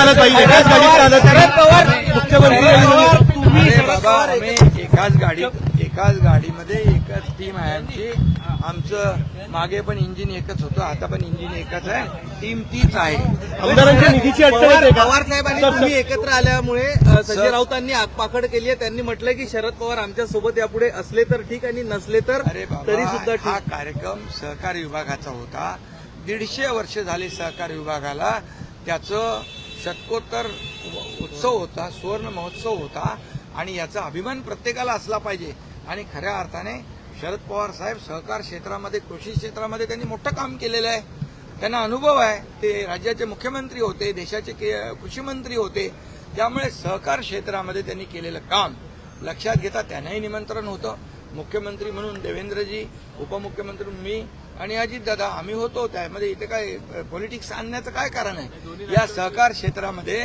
चालत पाहिजे. एकाच गाडीत चालत. मुख्यमंत्री आणि अरे शरद बाबा पवार आम्ही एकाच गाडीत एकाच गाडीमध्ये एकच टीम आहे आमची. आमचं मागे पण इंजिन एकच होतं आता पण इंजिन एकच आहे. टीम तीच आहे. आमदारांच्या निधीची अडचण येते का? पवार साहेबांनी सर, सर. तुम्ही एकत्र आल्यामुळे अ, संजय सर. राऊतांनी आगपाखड केली आहे. त्यांनी म्हटलं की शरद पवार आमच्यासोबत यापुढे असले तर ठीक आणि नसले तर अरे तरी बाबा सुद्धा हा ठीक कार्यक्रम सहकार विभागाचा होता. दीडशे वर्ष झाले सहकार विभागाला. त्याचं शतकोत्तर उत्सव होता सुवर्ण महोत्सव होता आणि याचा अभिमान प्रत्येकाला असला पाहिजे. आणि खऱ्या अर्थाने शरद पवार साहेब सहकार क्षेत्रामध्ये कृषी क्षेत्रामध्ये त्यांनी मोठं काम केलेलं आहे. त्यांना अनुभव आहे. ते राज्याचे मुख्यमंत्री होते देशाचे के- कृषी मंत्री होते. त्यामुळे सहकार क्षेत्रामध्ये त्यांनी केलेलं काम लक्षात घेता त्यांनाही निमंत्रण होतं. मुख्यमंत्री म्हणून देवेंद्रजी उपमुख्यमंत्री मी आणि अजित दादा आम्ही होतो त्यामध्ये इथे काय पॉलिटिक्स आणण्याचं काय कारण आहे? या सहकार क्षेत्रामध्ये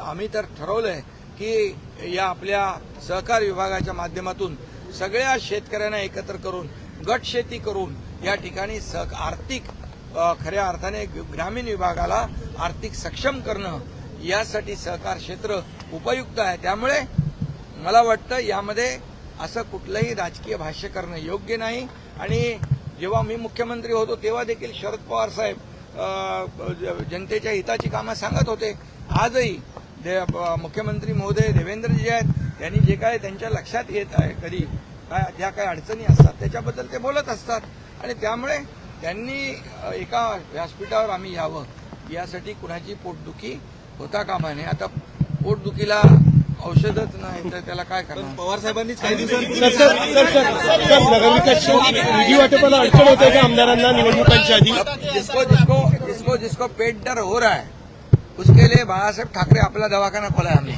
आम्ही तर ठरवलंय की या आपल्या सहकार विभागाच्या माध्यमातून सगळ्या शेतकऱ्यांना एकत्र करून गट शेती करून या ठिकाणी सह आर्थिक खऱ्या अर्थाने ग्रामीण विभागाला आर्थिक सक्षम करणं यासाठी सहकार क्षेत्र उपयुक्त आहे. त्यामुळे मला वाटतं यामध्ये असं कुठलंही राजकीय भाष्य करणं योग्य नाही आणि जेव्हा मी मुख्यमंत्री होतो तेव्हा देखील शरद पवार साहेब जनतेच्या हिताची कामं सांगत होते. आजही दे- मुख्यमंत्री महोदय देवेंद्रजी आहेत. त्यांनी जे काय त्यांच्या लक्षात येत आहे कधी काय ज्या काही अडचणी असतात त्याच्याबद्दल ते बोलत असतात. आणि त्यामुळे त्यांनी एका व्यासपीठावर आम्ही यावं. यासाठी कुणाची पोटदुखी होता कामा नये. आता पोटदुखीला औषधच नाही तर त्याला काय करणार? पवार साहेबांनीच काही सर दिवसांपूर्वी सर सर सर सर नगरविकास निधी वाटपाला अडचण होते का आमदारांना निवडणुकांच्या आधी? जिसको जिसको जिसको जिसको पेट डर हो रहा है। उसके लिए बाळासाहेब ठाकरे आपला दवाखाना खोला है हमने